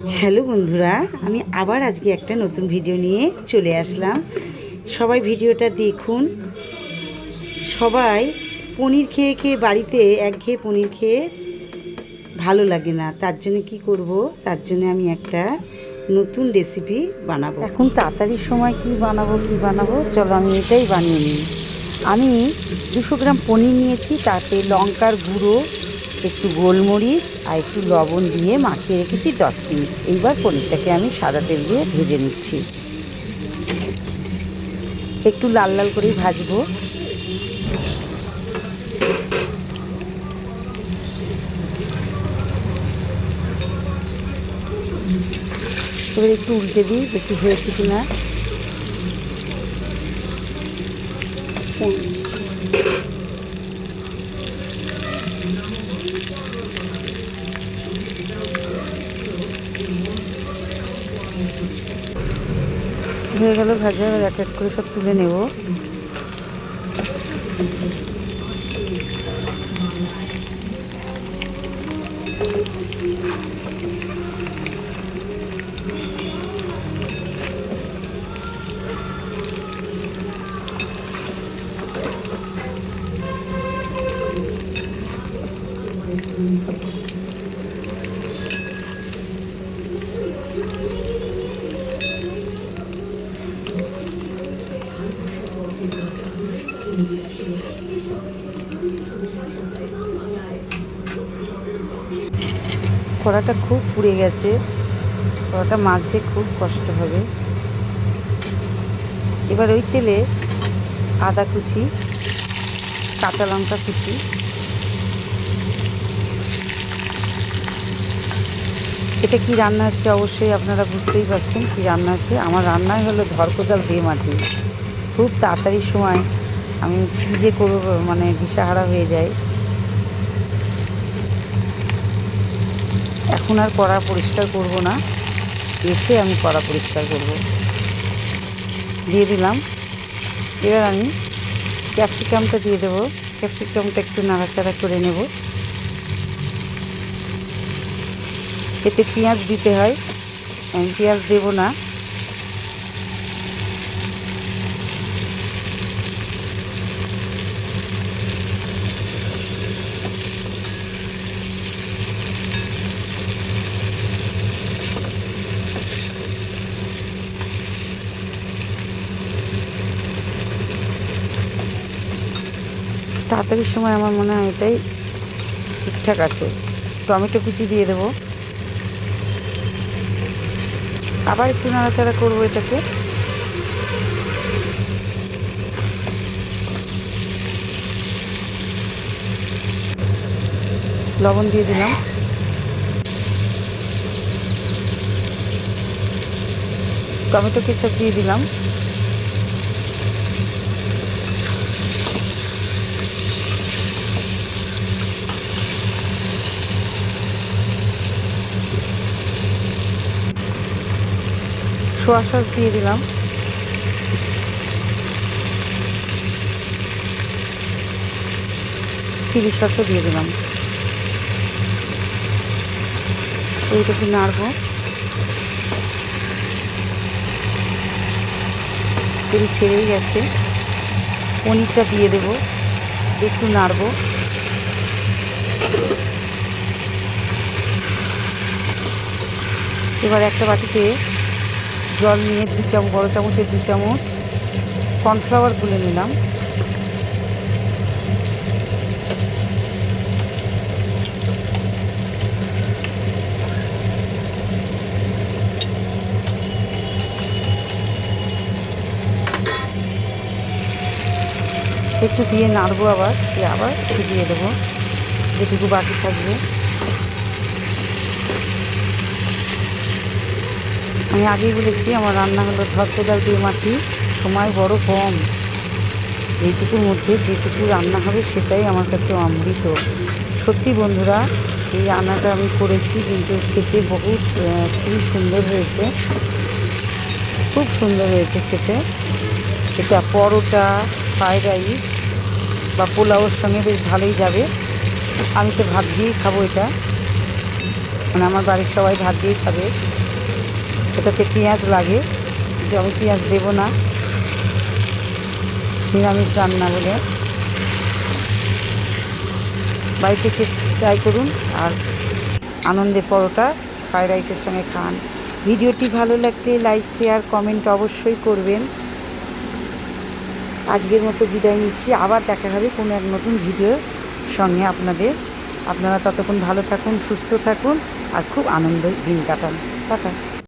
Hello বন্ধুরা, আমি আবার আজকে একটা নতুন ভিডিও নিয়ে চলে আসলাম। সবাই ভিডিওটা দেখুন। সবাই পনির খেয়ে খেয়ে বাড়িতে একঘেয়ে পনির খেয়ে ভালো লাগে না। তার জন্য কি করব? তার জন্য আমি একটা নতুন রেসিপি বানাবো। এখন তাড়াতাড়ির সময় কি বানাবো কি বানাবো? চলো আমি এটাই বানিয়ে নিই। আমি দুশো গ্রাম পনির নিয়েছি, তাতে লঙ্কার গুঁড়ো একটু গোলমরিচ আর একটু লবণ দিয়ে মাখিয়ে রেখেছি দশ মিনিট। এইবার পনিরটাকে আমি সাদা তেল দিয়ে ভেজে নিচ্ছি। একটু লাল লাল করেই ভাজবো। এবার একটু উল্টে দিই একটু হয়েছে কিনা। হয়ে গেল ভাজা এক এক করে সব তুলে নেব। কড়াটা খুব পুড়ে গেছে। কড়াটা মাজতে খুব কষ্ট হবে। এবার ওই তেলে আদা কুচি, কাঁচা লঙ্কা কুচি, এটা কি রান্না হচ্ছে অবশ্যই আপনারা বুঝতেই পারছেন কি রান্না হচ্ছে। আমার রান্নাই হলো ধরকোদাল দিয়ে মাটি। খুব তাড়াতাড়ি সময় আমি কী যে করব মানে দিশাহারা হয়ে যায়। এখন আর কড়া পরিষ্কার করব না। এসে আমি কড়া পরিষ্কার করব। দিয়ে দিলাম। এবার আমি ক্যাপসিকামটা দিয়ে দেবো। ক্যাপসিকামটা একটু নাড়াচাড়া করে নেব। এতে পেঁয়াজ দিতে হয়। আমি পেঁয়াজ দেবো না। তাড়াতাড়ির সময় আমার মনে হয় এটাই ঠিকঠাক আছে। টমেটো কুচি দিয়ে দেবো। আবার একটু নাড়াচাড়া করব এটাকে। লবণ দিয়ে দিলাম। টমেটো কেচাপ দিয়ে দিলাম। সোয়া সস দিয়ে দিলাম। চিলি সসও দিয়ে দিলাম। এইটাকে নাড়বো। তেল ছেড়েই গেছে। পনিরটা দিয়ে দেবো। একটু নাড়বো। এবার একটা বাটিতে জল নিয়ে দু চামচ, বড়ো চামচের দু চামচ কর্নফ্লাওয়ার গুলে নিলাম। একটু দিয়ে নাড়বো আবার, দিয়ে আবার একটু দিয়ে দেবো, যেটুকু বাকি থাকবে। আমি আগেই বলেছি, আমার রান্না হলো ধরকোদাল দিয়ে মাটি সময় বড় কম। এইটুকুর মধ্যে যেটুকু রান্না হবে সেটাই আমার কাছে অমৃত। সত্যি বন্ধুরা, এই রান্নাটা আমি করেছি, কিন্তু খেতে বহুত খুবই সুন্দর হয়েছে। খুব সুন্দর হয়েছে খেতে। এটা পরোটা ফ্রায়েড রাইস বা পোলাওর সঙ্গে বেশ ভালোই যাবে। আমি তো ভাত দিয়েই খাব এটা। মানে আমার বাড়ির সবাই ভাত দিয়েই খাবে। এটাতে পেঁয়াজ লাগে, যে আমি পেঁয়াজ দেবো না। নিরামিষ রান্না বলে। বাড়িতে ট্রাই করুন আর আনন্দে পরোটা, ফ্রাইড রাইসের সঙ্গে খান। ভিডিওটি ভালো লাগলে লাইক, শেয়ার, কমেন্ট অবশ্যই করবেন। আজকের মতো বিদায় নিচ্ছি। আবার দেখা হবে কোনো এক নতুন ভিডিওর সঙ্গে আপনাদের। আপনারা ততক্ষণ ভালো থাকুন, সুস্থ থাকুন আর খুব আনন্দ দিন কাটান। টাটা।